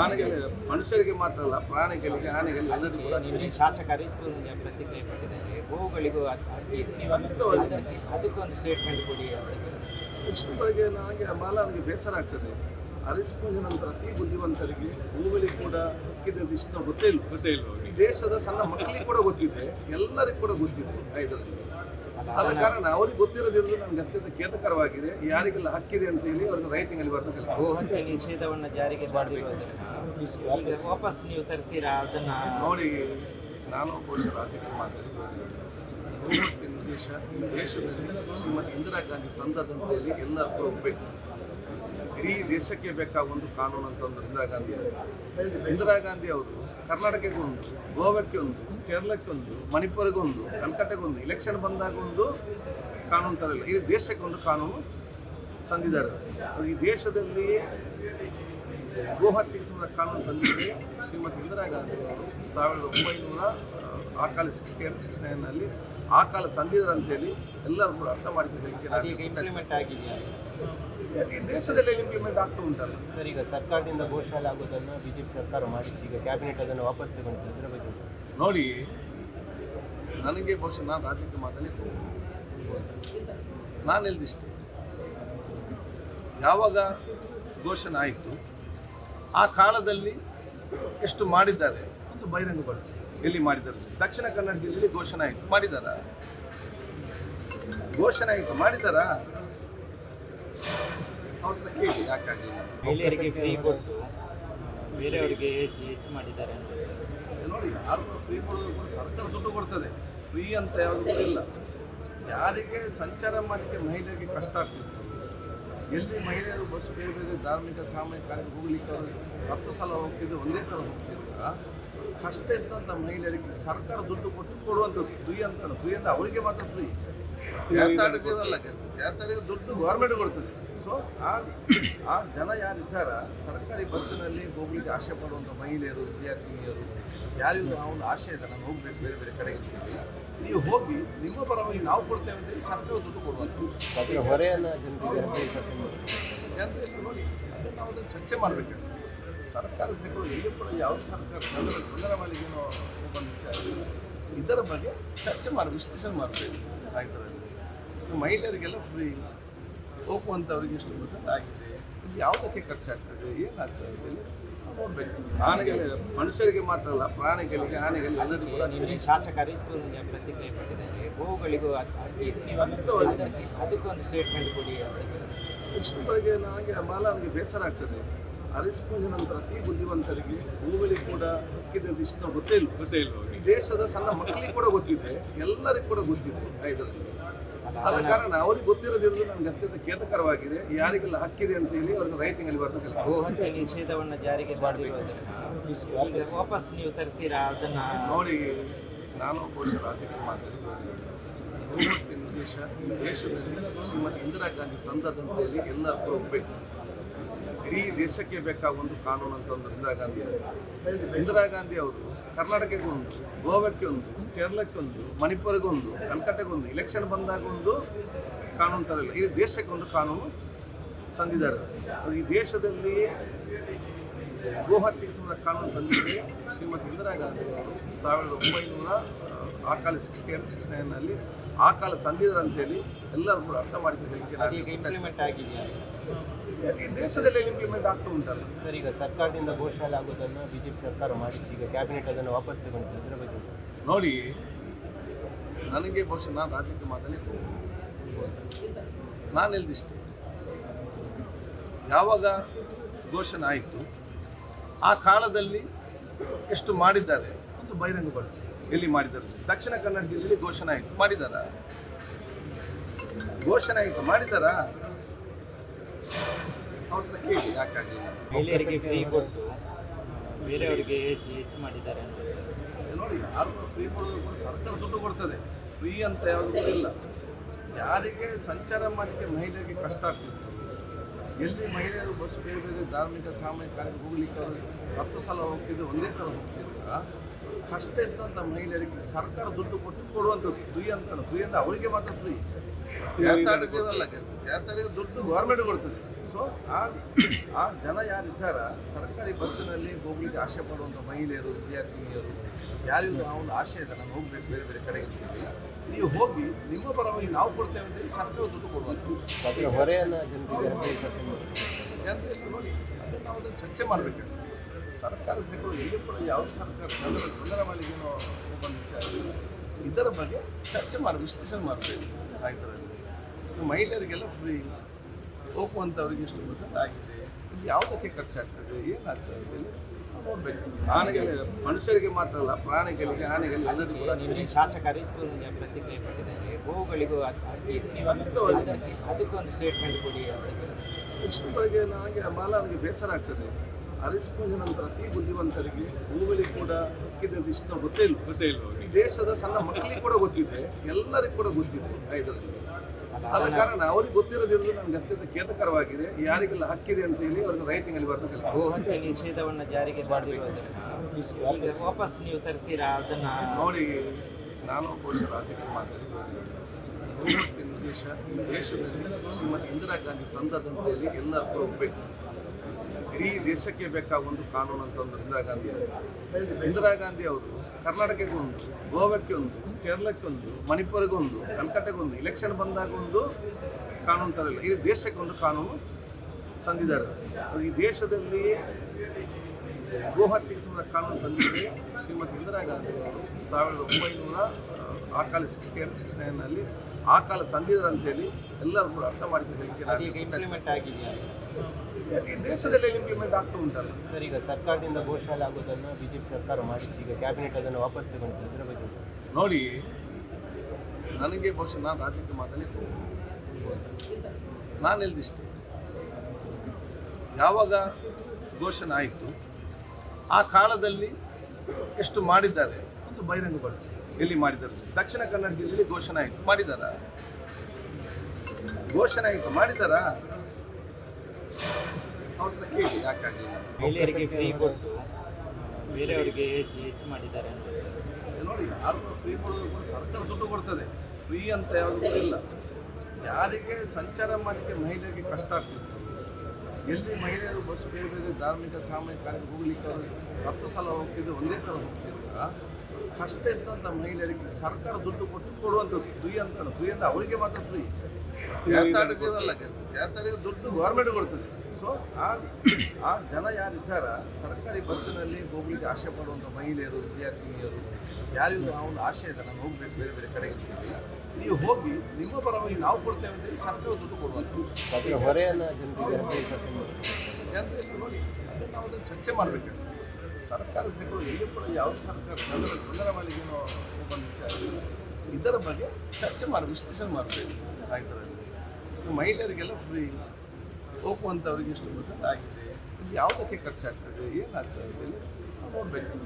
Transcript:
ಆನೆಗಳು ಮನುಷ್ಯರಿಗೆ ಮಾತ್ರ ಅಲ್ಲ ಪ್ರಾಣಿಗಳಿಗೆ ಆನೆಗಳಿಗೆ ಎಲ್ಲರಿಗೂ ಕೂಡ ನಿನ್ನೆ ಶಾಸಕ ಅರಿತು ಪ್ರತಿಕ್ರಿಯೆ ಕೊಟ್ಟಿದ್ದಾರೆ. ಗೋವುಗಳಿಗೂ ಅದಕ್ಕೊಂದು ಸ್ಟೇಟ್ಮೆಂಟ್ ಕೊಡಿ ಅಂತ ಇಷ್ಟು ಬೆಳಗ್ಗೆ ನನಗೆ ಮಾಲ ನನಗೆ ಬೇಸರ ಆಗ್ತದೆ. ಅರಿಸ್ಕೊಂಡ ನಂತರ ಅತಿ ಬುದ್ಧಿವಂತರಿಗೆ ಹೂಗಳಿಗೆ ಕೂಡ ಹಕ್ಕಿದೆ ಅಂತ ಇಷ್ಟು ಗೊತ್ತೇ ಇಲ್ಲ ಗೊತ್ತೇ ಇಲ್ಲ ಈ ದೇಶದ ಸಣ್ಣ ಮಕ್ಕಳಿಗೆ ಕೂಡ ಗೊತ್ತಿದೆ. ಎಲ್ಲರಿಗೂ ಕೂಡ ಗೊತ್ತಿದೆ ಇದರಲ್ಲಿ. ಆದ ಕಾರಣ ಅವ್ರಿಗೆ ಗೊತ್ತಿರೋದಿರೋದು ನನಗೆ ಅತ್ಯಂತ ಖೇದಕರವಾಗಿದೆ. ಯಾರಿಗೆಲ್ಲ ಹಕ್ಕಿದೆ ಅಂತ ಹೇಳಿ ಅವ್ರಿಗೆ ರೈಟಿಂಗ್ ಅಲ್ಲಿ ಬರ್ತಾ ಕೆಲಸ ಗೋಹತ್ಯೆ ನಿಷೇಧವನ್ನು ಜಾರಿಗೆ ಈಗ ವಾಪಸ್ ನೀವು ತರ್ತೀರಾ ಅದನ್ನ? ನೋಡಿ ನಾನು ಬಹುಶಃ ರಾಜಕೀಯ ಮಾತಾಡಿ ಗೋಹತ್ಯೆ ನಿರ್ದೇಶ ಈ ದೇಶದಲ್ಲಿ ಶ್ರೀಮತಿ ಇಂದಿರಾ ಗಾಂಧಿ ತಂದದಂತೇಳಿ ಎಲ್ಲರೂ ಕೂಡ ಒಪ್ಪಬೇಕು ಇಡೀ ದೇಶಕ್ಕೆ ಬೇಕಾ ಒಂದು ಕಾನೂನು ಅಂತಂದ್ರೆ ಇಂದಿರಾ ಗಾಂಧಿ ಅವರು. ಇಂದಿರಾ ಗಾಂಧಿ ಅವರು ಕರ್ನಾಟಕಕ್ಕೆ ಒಂದು ಗೋವಾಕ್ಕೆ ಒಂದು ಕೇರಳಕ್ಕೆ ಒಂದು ಮಣಿಪುರಗೊಂದು ಕಲ್ಕತ್ತೆಗೊಂದು ಇಲೆಕ್ಷನ್ ಬಂದಾಗ ಒಂದು ಕಾನೂನು ತರಲಿಲ್ಲ. ಈ ದೇಶಕ್ಕೆ ಒಂದು ಕಾನೂನು ತಂದಿದ್ದಾರೆ. ಅದು ಈ ದೇಶದಲ್ಲಿ ಗೋಹತ್ಯೆಗೆ ಸಂಬಂಧ ಕಾನೂನು ತಂದಿದ್ದರೆ ಶ್ರೀಮತಿ ಇಂದಿರಾ ಗಾಂಧಿ ಅವರು ಸಾವಿರದ ಒಂಬೈನೂರ ಆ ಕಾಲ ಸಿಕ್ಸ್ಟಿ ಏಟ್ ಸಿಕ್ಸ್ಟಿ ನೈನಲ್ಲಿ ಆ ಕಾಲ ತಂದಿದ್ದಾರೆ ಅಂತೇಳಿ ಎಲ್ಲರೂ ಕೂಡ ಅರ್ಥ ಮಾಡಿದ್ದಾರೆ ಈ ದೇಶದಲ್ಲಿ ಇಂಪ್ಲಿಮೆಂಟ್ ಆಗ್ತಾ ಉಂಟಲ್ಲ. ಸರ್ ಈಗ ಸರ್ಕಾರದಿಂದ ಘೋಷಣೆ ಆಗೋದನ್ನು ಬಿಜೆಪಿ ಸರ್ಕಾರ ಮಾಡಿದ್ದು ಈಗ ಕ್ಯಾಬಿನೆಟ್ ಅದನ್ನು ವಾಪಸ್ ತಗೊಂಡಿದೆ ಇದರ ಬಗ್ಗೆ. ನೋಡಿ, ನನಗೆ ಬಹುಶಃ ನಾನು ರಾಜಕೀಯ ಮಾತಾಡಲಿಕ್ಕೆ ನಾನು ಇಲ್ದಿಷ್ಟೆ ಯಾವಾಗ ಘೋಷಣೆ ಆಯಿತು ಆ ಕಾಲದಲ್ಲಿ ಎಷ್ಟು ಮಾಡಿದ್ದಾರೆ ಅಂತ ಬಹಿರಂಗಪಡಿಸಿ. ಎಲ್ಲಿ ಮಾಡಿದ್ದಾರೆ? ದಕ್ಷಿಣ ಕನ್ನಡ ಜಿಲ್ಲೆಯಲ್ಲಿ ಘೋಷಣೆ ಆಯಿತು ಮಾಡಿದಾರ ಘೋಷಣೆ ಆಯಿತು ಮಾಡಿದಾರಾ ಅವ್ರ ಕೇಳಿ, ಯಾಕಾಗಲಿಲ್ಲ. ಬೇರೆಯವರಿಗೆ ಹೆಚ್ಚು ಮಾಡಿದ್ದಾರೆ ನೋಡಿ ಯಾರು ಫ್ರೀ ಕೊಡೋದು ಕೂಡ ಸರ್ಕಾರ ದುಡ್ಡು ಕೊಡ್ತದೆ. ಫ್ರೀ ಅಂತ ಯಾವುದೂ ಇಲ್ಲ. ಯಾರಿಗೆ ಸಂಚಾರ ಮಾಡಲಿಕ್ಕೆ ಮಹಿಳೆಯರಿಗೆ ಕಷ್ಟ ಆಗ್ತಿತ್ತು. ಎಲ್ಲಿ ಮಹಿಳೆಯರು ಬಸ್ ಬೇರೆ ಬೇರೆ ಧಾರ್ಮಿಕ ಸಾಮಾಜಿಕ ಕಾರ್ಯಕ್ಕೆ ಹೋಗ್ಲಿಕ್ಕೆ ಅವರು ಹತ್ತು ಸಲ ಹೋಗ್ತಿದ್ರು ಒಂದೇ ಸಲ ಹೋಗ್ತಿದ್ರು ಕಷ್ಟ ಇದ್ದಂಥ ಮಹಿಳೆಯರಿಗೆ ಸರ್ಕಾರ ದುಡ್ಡು ಕೊಟ್ಟು ಕೊಡುವಂಥದ್ದು ಫ್ರೀ ಅಂತ ಫ್ರೀ ಅಂತ ಅವರಿಗೆ ಮಾತ್ರ ಫ್ರೀ ಅಲ್ಲ ದುಡ್ಡು ಗೌರ್ಮೆಂಟ್ ಕೊಡ್ತದೆ. ಸೊ ಆ ಆ ಜನ ಯಾರಿದ್ದಾರ ಸರ್ಕಾರಿ ಬಸ್ಸಿನಲ್ಲಿ ಹೋಗ್ಲಿಕ್ಕೆ ಆಸೆ ಪಡುವಂಥ ಮಹಿಳೆಯರು ವಿದ್ಯಾರ್ಥಿನಿಯರು ಯಾರಿಗೂ ಆ ಒಂದು ಆಶೆ ಇದೆ ನಾನು ಹೋಗ್ಬೇಕು ಬೇರೆ ಬೇರೆ ಕಡೆಗೆ. ನೀವು ಹೋಗಿ ನಿಮ್ಮ ಪರವಾಗಿ ನಾವು ಕೊಡ್ತೇವೆ ಅಂತೇಳಿ ಸರ್ಕಾರ ದುಡ್ಡು ಕೊಡುವಂಥದ್ದು ಹೊರೆಯನ್ನು ಜನರಿಗೆ ನೋಡಿ ಅದನ್ನು ನಾವು ಅದನ್ನು ಚರ್ಚೆ ಮಾಡಬೇಕಂತ. ಸರ್ಕಾರ ಇಲ್ಲಿ ಕೂಡ ಯಾವ ಸರ್ಕಾರ ತೊಂದರೆ ಮಾಡಲಿಕ್ಕೇನೋ ಬಂದ ವಿಚಾರ. ಇದರ ಬಗ್ಗೆ ಚರ್ಚೆ ಮಾಡಿ ವಿಶ್ಲೇಷಣೆ ಮಾಡಬೇಕು. ಆಯ್ತದಲ್ಲಿ ಸೊ ಮಹಿಳೆಯರಿಗೆಲ್ಲ ಫ್ರೀ ಹೋಗುವಂಥವ್ರಿಗೆ ಎಷ್ಟು ಪರ್ಸೆಂಟ್ ಆಗಿದೆ? ಇದು ಯಾವುದಕ್ಕೆ ಖರ್ಚಾಗ್ತದೆ? ಏನಾಗ್ತದೆ? ನೋಡಬೇಕು ಆನೆಗಳು ಮನುಷ್ಯರಿಗೆ ಮಾತ್ರ ಅಲ್ಲ ಪ್ರಾಣಿಗಳಿಗೆ ಆನೆಗಳಿಗೆ ಎಲ್ಲರಿಗೂ ಕೂಡ ನಿನ್ನೆ ಶಾಸಕ ಅರಿತು ಪ್ರತಿಕ್ರಿಯೆ ಪಟ್ಟಿದ್ದಾರೆ ಗೋವುಗಳಿಗೂ ಅದಕ್ಕೆ ಅದಕ್ಕೊಂದು ಸ್ಟೇಟ್ಮೆಂಟ್ ಕೊಡಿ ಅಂತ. ಇಷ್ಟು ಬೆಳಗ್ಗೆ ನನಗೆ ಮಾಲ ನನಗೆ ಬೇಸರ ಆಗ್ತದೆ. ಅರಿಸ್ಕೊಂಡ ನಂತರ ಅತಿ ಬುದ್ಧಿವಂತರಿಗೆ ಹೂಗಳಿಗೆ ಕೂಡ ಹಕ್ಕಿದೆ ಅಂತ ಇಷ್ಟ ಗೊತ್ತೇ ಇಲ್ಲ. ಗೊತ್ತೇ ಇಲ್ಲ ಈ ದೇಶದ ಸಣ್ಣ ಮಕ್ಕಳಿಗೆ ಕೂಡ ಗೊತ್ತಿದೆ ಎಲ್ಲರಿಗೂ ಕೂಡ ಗೊತ್ತಿದೆ ಇದರಲ್ಲಿ. ಆದ ಕಾರಣ ಅವ್ರಿಗೆ ಗೊತ್ತಿರೋದಿರೋದು ನನಗೆ ಅತ್ಯಂತ ಖೇದಕರವಾಗಿದೆ. ಯಾರಿಗೆಲ್ಲ ಹಕ್ಕಿದೆ ಅಂತ ಹೇಳಿ ಅವ್ರಿಗೆ ರೈಟಿಂಗ್ ಅಲ್ಲಿ ಬರ್ತಾ ಕೆಲಸ. ಗೋಹತ್ಯೆ ನಿಷೇಧವನ್ನು ಜಾರಿಗೆ ಮಾಡಿರೋದನ್ನ ವಾಪಸ್ ನೀವು ತರ್ತೀರಾ ಅದನ್ನ? ನೋಡಿ ನಾನು ಕೋಶ ರಾಜಕೀಯ ಮಾತಾಡಿದ್ದೇನೆ ಗೋಹತ್ಯೆ ನಿರ್ದೇಶ ಈ ದೇಶದಲ್ಲಿ ಶ್ರೀಮತಿ ಇಂದಿರಾ ಗಾಂಧಿ ತಂದದಂತೇಳಿ ಎಲ್ಲರೂ ಕೂಡ ಒಪ್ಪಬೇಕು ಇಡೀ ದೇಶಕ್ಕೆ ಬೇಕಾದ ಒಂದು ಕಾನೂನು ಅಂತ ಒಂದು ಇಂದಿರಾ ಗಾಂಧಿ ಅವರು. ಇಂದಿರಾ ಗಾಂಧಿ ಅವರು ಕರ್ನಾಟಕಕ್ಕೆ ಒಂದು, ಗೋವಾಕ್ಕೆ ಒಂದು, ಕೇರಳಕ್ಕೆ ಒಂದು ಮಣಿಪುರಗೊಂದು ಕಲ್ಕಟ್ಟೆಗೊಂದು ಇಲೆಕ್ಷನ್ ಬಂದಾಗ ಒಂದು ಕಾನೂನು ತರಲಿಲ್ಲ. ಈ ದೇಶಕ್ಕೆ ಒಂದು ಕಾನೂನು ತಂದಿದ್ದಾರೆ. ಈ ದೇಶದಲ್ಲಿ ಗೋಹತ್ಯೆಗೆ ಸಂಬಂಧ ಕಾನೂನು ತಂದಿದ್ದಾರೆ. ಶ್ರೀಮತಿ ಇಂದಿರಾ ಗಾಂಧಿ ಅವರು ಸಾವಿರದ ಒಂಬೈನೂರ, ಆ ಕಾಲ ಸಿಕ್ಸ್ಟಿ ಏಟ್ ಸಿಕ್ಸ್ಟಿ ನೈನಲ್ಲಿ ಆ ಕಾಲ ತಂದಿದ್ರಂತೇಳಿ ಅಂತೇಳಿ ಎಲ್ಲರೂ ಕೂಡ ಅರ್ಥ ಈ ದೇಶದಲ್ಲಿ ಇಂಪ್ಲಿಮೆಂಟ್ ಆಗ್ತಾ ಉಂಟಲ್ಲ. ಸರ್ ಈಗ ಸರ್ಕಾರದಿಂದ ಘೋಷಣೆ ಆಗೋದನ್ನು ಬಿಜೆಪಿ ಸರ್ಕಾರ ಮಾಡಿ ಈಗ ಕ್ಯಾಬಿನೆಟ್ ಅದನ್ನು ವಾಪಸ್ ತಗೊಂಡಿದೆ ಇದರ ಬಗ್ಗೆ. ನೋಡಿ ನನಗೆ ಬಹುಶಃ ನಾನು ರಾಜ್ಯಕ್ಕೆ ಮಾತಾಡಲಿಕ್ಕೆ ನಾನು ಎಲ್ದಿಷ್ಟೇ ಯಾವಾಗ ಘೋಷಣೆ ಆಯಿತು ಆ ಕಾಲದಲ್ಲಿ ಎಷ್ಟು ಮಾಡಿದ್ದಾರೆ ಒಂದು ಬಹಿರಂಗಪಡಿಸಿ. ಎಲ್ಲಿ ಮಾಡಿದ್ದಾರೆ. ದಕ್ಷಿಣ ಕನ್ನಡ ಜಿಲ್ಲೆಯಲ್ಲಿ ಘೋಷಣೆ ಆಯಿತು. ಮಾಡಿದಾರ ಘೋಷಣೆ ಆಯಿತು. ಮಾಡಿದಾರ ಅವ್ರ ಹತ್ರ ಕೇಳಿ ಯಾಕಾಗಲಿಲ್ಲ ಮಹಿಳೆಯರಿಗೆ ಫ್ರೀ ಕೊಟ್ಟು ಬೇರೆಯವರಿಗೆ ಮಾಡಿದ್ದಾರೆ ನೋಡಿ ಯಾರು ಫ್ರೀ ಕೊಡೋದು ಕೂಡ ಸರ್ಕಾರ ದುಡ್ಡು ಕೊಡ್ತದೆ. ಫ್ರೀ ಅಂತ ಯಾವುದು ಇಲ್ಲ. ಯಾರಿಗೆ ಸಂಚಾರ ಮಾಡಲಿಕ್ಕೆ ಮಹಿಳೆಯರಿಗೆ ಕಷ್ಟ ಆಗ್ತಿತ್ತು ಎಲ್ಲಿ ಮಹಿಳೆಯರು ಬಸ್ ಬೇರೆ ಬೇರೆ ಧಾರ್ಮಿಕ ಸಾಮಾಜಿಕ ಕಾರ್ಯಕ್ಕೆ ಹೋಗ್ಲಿಕ್ಕೆ ಅವರು ಹತ್ತು ಸಲ ಹೋಗ್ತಿದ್ರು ಒಂದೇ ಸಲ ಹೋಗ್ತಿರುವ ಕಷ್ಟ ಇದ್ದಂಥ ಮಹಿಳೆಯರಿಗೆ ಸರ್ಕಾರ ದುಡ್ಡು ಕೊಟ್ಟು ಕೊಡುವಂಥದ್ದು ಫ್ರೀ ಅಂತ ಫ್ರೀ ಅಂತ ಅವರಿಗೆ ಮಾತ್ರ ಫ್ರೀ ಗ್ಯಾಸ್ ಅಡಿಗೆ ಅಲ್ಲ ಗ್ಯಾಸ್ ಅಡಿಗೆ ದುಡ್ಡು ಗೌರ್ಮೆಂಟ್ ಕೊಡ್ತದೆ. ಸೊ ಆ ಆ ಜನ ಯಾರಿದ್ದಾರ ಸರ್ಕಾರಿ ಬಸ್ಸಿನಲ್ಲಿ ಹೋಗ್ಲಿಕ್ಕೆ ಆಸೆ ಪಡುವಂಥ ಮಹಿಳೆಯರು ವಿದ್ಯಾರ್ಥಿನಿಯರು ಯಾರಿಗೂ ಆ ಒಂದು ಆಶೆ ಇದೆ ನಾನು ಹೋಗ್ಬೇಕು ಬೇರೆ ಬೇರೆ ಕಡೆಗೆ ನೀವು ಹೋಗಿ ನಿಮ್ಮ ಪರವಾಗಿ ನಾವು ಕೊಡ್ತೇವೆ ಅಂತ ಹೇಳಿ ಸರ್ಕಾರ ದುಡ್ಡು ಕೊಡುವಂಥದ್ದು ಜನತೆ ಹೊರೆಯನ್ನು ನೋಡಿ ಅದನ್ನು ನಾವು ಅದನ್ನು ಚರ್ಚೆ ಮಾಡಬೇಕಂತ ಸರ್ಕಾರದ ತಗೊಂಡು ಎಲ್ಲಿ ಕೂಡ ಯಾವ ಸರ್ಕಾರ ತೊಂದರೆ ಒಂದು ಬಂದ ವಿಚಾರ ಇಲ್ಲ. ಇದರ ಬಗ್ಗೆ ಚರ್ಚೆ ಮಾಡಿ ವಿಶ್ಲೇಷಣೆ ಮಾಡಬೇಕು. ಆಯ್ತರಲ್ಲಿ ಮಹಿಳೆಯರಿಗೆಲ್ಲ ಫ್ರೀ ಹೋಗುವಂಥವ್ರಿಗೆ ಇಷ್ಟು ಪರ್ಸೆಂಟ್ ಆಗಿದೆ. ಇದು ಯಾವುದಕ್ಕೆ ಖರ್ಚಾಗ್ತದೆ? ಏನಾಗ್ತದೆ? ನೋಡಬೇಕು. ಆನೆಗೆಲ್ಲ ಮನುಷ್ಯರಿಗೆ ಮಾತ್ರ ಅಲ್ಲ ಪ್ರಾಣಿಗಳಿಗೆ ಆನೆಗಳಿಗೆ ಎಲ್ಲರಿಗೂ ಕೂಡ ನಿನ್ನೆ ಶಾಸಕರಿತ್ತು ಪ್ರತಿಕ್ರಿಯೆ ಕೊಟ್ಟಿದ್ದಾರೆ. ಗೋವುಗಳಿಗೂ ಅದಕ್ಕೊಂದು ಸ್ಟೇಟ್ಮೆಂಟ್ ಕೊಡಿ ಅಂತ. ಇಷ್ಟು ಬೆಳಗ್ಗೆ ನನಗೆ ಮಾಲಾನಿಗೆ ಬೇಸರ ಆಗ್ತದೆ. ಅರಿಸಿಕೊಂಡ ನಂತರ ಅತಿ ಬುದ್ಧಿವಂತರಿಗೆ ಹೂಗಳಿಗೆ ಕೂಡ ಹಕ್ಕಿದೆ ಅಂತ ಇಷ್ಟ ಗೊತ್ತೇ ಇಲ್ಲ. ಗೊತ್ತೇ ಇಲ್ಲ ಈ ದೇಶದ ಸಣ್ಣ ಮಕ್ಕಳಿಗೆ ಕೂಡ ಗೊತ್ತಿದೆ ಎಲ್ಲರಿಗೂ ಕೂಡ ಗೊತ್ತಿದೆ ಇದರಲ್ಲಿ. ಆದ ಕಾರಣ ಅವ್ರಿಗೆ ಗೊತ್ತಿರೋದಿರೋದು ನನಗೆ ಅತ್ಯಂತ ಖೇದಕರವಾಗಿದೆ. ಯಾರಿಗೆಲ್ಲ ಹಕ್ಕಿದೆ ಅಂತ ಹೇಳಿ ಅವ್ರಿಗೆ ರೈಟಿಂಗ್ ಅಲ್ಲಿ ಬರ್ತಾ ಕೆಲಸ. ಗೋಹತ್ಯೆ ನಿಷೇಧವನ್ನು ಜಾರಿಗೆ ವಾಪಸ್ ನೀವು ತರ್ತೀರಾ ಅದನ್ನ? ನೋಡಿ ನಾನು ಬಹುಶಃ ರಾಜಕೀಯ ಮಾತಾಡಿದ್ದೇನೆ ಗೋಹತ್ಯೆ ನಿರ್ದೇಶ ಈ ದೇಶದಲ್ಲಿ ಶ್ರೀಮತಿ ಇಂದಿರಾ ಗಾಂಧಿ ತಂದದಂತೇಳಿ ಎಲ್ಲರೂ ಒಪ್ಪಬೇಕು ಇಡೀ ದೇಶಕ್ಕೆ ಬೇಕಾದ ಒಂದು ಕಾನೂನು ಅಂತ ಒಂದು ಇಂದಿರಾ ಗಾಂಧಿ ಅವರು? ಇಂದಿರಾ ಗಾಂಧಿ ಅವರು ಕರ್ನಾಟಕಕ್ಕೆ ಒಂದು ಗೋವಾಕ್ಕೆ ಒಂದು ಕೇರಳಕ್ಕೆ ಒಂದು ಮಣಿಪುರಕ್ಕೆ ಒಂದು ಕಲ್ಕತ್ತೆಗೆ ಒಂದು ಇಲೆಕ್ಷನ್ ಬಂದಾಗ ಒಂದು ಕಾನೂನು ತರಲಿಲ್ಲ. ಈ ದೇಶಕ್ಕೆ ಒಂದು ಕಾನೂನು ತಂದಿದ್ದಾರೆ. ಈ ದೇಶದಲ್ಲಿ ಗೋಹತ್ಯೆಗೆ ಸಂಬಂಧ ಕಾನೂನು ತಂದಿದ್ದರೆ. ಶ್ರೀಮತಿ ಇಂದಿರಾ ಗಾಂಧಿ ಅವರು ಸಾವಿರದ ಒಂಬೈನೂರ ಆ, ಕಾಲ ಸಿಕ್ಸ್ಟಿ ಏಟ್ ಸಿಕ್ಸ್ಟಿ ನೈನಲ್ಲಿ ಆ ಕಾಲ ತಂದಿದ್ದಾರೆ ಅಂತೇಳಿ ಎಲ್ಲರೂ ಕೂಡ ಅರ್ಥ ಮಾಡಿಕೊಳ್ಳಲಿಕ್ಕೆ ಈ ದೇಶದಲ್ಲಿ ಇಂಪ್ಲಿಮೆಂಟ್ ಆಗ್ತಾ ಉಂಟಲ್ಲ. ಸರ್ ಈಗ ಸರ್ಕಾರದಿಂದ ಘೋಷಣೆ ಆಗೋದನ್ನು ಬಿಜೆಪಿ ಸರ್ಕಾರ ಮಾಡಿತ್ತು ಈಗ ಕ್ಯಾಬಿನೆಟ್ ಅದನ್ನು ವಾಪಸ್ ತಗೊಂಡಿದೆ ಇದರ ಬಗ್ಗೆ ನೋಡಿ ನನಗೆ ಬಹುಶಃ ನಾನು ರಾಜ್ಯಕ್ಕೆ ಮಾತಾಡಲಿಕ್ಕೆ ನಾನು ಎಲ್ದಿಷ್ಟೇ ಯಾವಾಗ ಘೋಷಣೆ ಆಯಿತು ಆ ಕಾಲದಲ್ಲಿ ಎಷ್ಟು ಮಾಡಿದ್ದಾರೆ? ಅಂತ ಬಹಿರಂಗಪಡಿಸಿ. ಎಲ್ಲಿ ಮಾಡಿದ್ದಾರೆ? ದಕ್ಷಿಣ ಕನ್ನಡ ಜಿಲ್ಲೆಯಲ್ಲಿ ಘೋಷಣೆ ಆಯಿತು. ಮಾಡಿದ್ದಾರಾ? ಘೋಷಣೆ ಆಯಿತು. ಮಾಡಿದಾರಾ ಅವ್ರನ್ನ ಕೇಳಿ ಯಾಕೆ ಆಗಲಿಲ್ಲ ಮಹಿಳೆಯರಿಗೆ ಫ್ರೀ ಕೊಟ್ಟು ಬೇರೆಯವರಿಗೆ ಹೆಚ್ಚು ಮಾಡಿದ್ದಾರೆ ನೋಡಿ ಯಾರು ಫ್ರೀ ಕೊಡೋದು ಕೂಡ ಸರ್ಕಾರ ದುಡ್ಡು ಕೊಡ್ತದೆ. ಫ್ರೀ ಅಂತ ಯಾವುದೂ ಇಲ್ಲ. ಯಾರಿಗೆ ಸಂಚಾರ ಮಾಡಲಿಕ್ಕೆ ಮಹಿಳೆಯರಿಗೆ ಕಷ್ಟ ಆಗ್ತಿತ್ತು ಎಲ್ಲಿ ಮಹಿಳೆಯರು ಬಸ್ ಬೇರೆ ಬೇರೆ ಧಾರ್ಮಿಕ ಸಾಮಾಜಿಕ ಕಾರ್ಯ ಹೋಗ್ಲಿಕ್ಕೆ ಅವರು ಹತ್ತು ಸಲ ಹೋಗ್ತಿದ್ದು ಒಂದೇ ಸಲ ಹೋಗ್ತಿದ್ರು ಕಷ್ಟ ಇದ್ದಂಥ ಮಹಿಳೆಯರಿಗೆ ಸರ್ಕಾರ ದುಡ್ಡು ಕೊಟ್ಟು ಕೊಡುವಂಥದ್ದು ಫ್ರೀ ಅಂತ ಫ್ರೀ ಅಂತ ಅವರಿಗೆ ಮಾತ್ರ ಫ್ರೀ ಗ್ಯಾಸ್ ಅಲ್ಲ ಗ್ಯಾಸ್ ದುಡ್ಡು ಗೌರ್ಮೆಂಟ್ ಕೊಡ್ತದೆ. ಸೊ ಆ ಆ ಜನ ಯಾರಿದ್ದಾರ ಸರ್ಕಾರಿ ಬಸ್ಸಿನಲ್ಲಿ ಹೋಗ್ಲಿಕ್ಕೆ ಆಸೆ ಪಡುವಂಥ ಮಹಿಳೆಯರು ವಿದ್ಯಾರ್ಥಿನಿಯರು ಯಾರಿಗೂ ಆ ಒಂದು ಆಶೆ ಇದೆ ನಾನು ಹೋಗ್ಬೇಕು ಬೇರೆ ಬೇರೆ ಕಡೆಗೆ ನೀವು ಹೋಗಿ ನಿಮ್ಮ ಪರವಾಗಿ ನಾವು ಕೊಡ್ತೇವೆ ಅಂತೇಳಿ ಸರ್ಕಾರ ದುಡ್ಡು ಕೊಡುವಂಥದ್ದು. ಹೊರೆಯನ್ನು ಜನರಿಗೆ ನೋಡಿ ಅದನ್ನು ನಾವು ಅದನ್ನು ಚರ್ಚೆ ಮಾಡಬೇಕಂತ ಸರ್ಕಾರ ಇಲ್ಲಿ ಕೂಡ ಯಾವ ಸರ್ಕಾರ ತೊಂದರೆ ಮಾಡಲಿಕ್ಕೇನೋ ಬಂದ ವಿಚಾರ. ಇದರ ಬಗ್ಗೆ ಚರ್ಚೆ ಮಾಡಿ ವಿಶ್ಲೇಷಣೆ ಮಾಡ್ತೇವೆ ಆಯ್ತದೆ ಸೊ ಮಹಿಳೆಯರಿಗೆಲ್ಲ ಫ್ರೀ ಹೋಗುವಂಥವ್ರಿಗೆ ಇಷ್ಟು ಪರ್ಸೆಂಟ್ ಆಗಿದೆ. ಯಾವುದಕ್ಕೆ ಖರ್ಚಾಗ್ತದೆ? ಏನಾಗ್ತದೆ? ನೋಡಬೇಕು.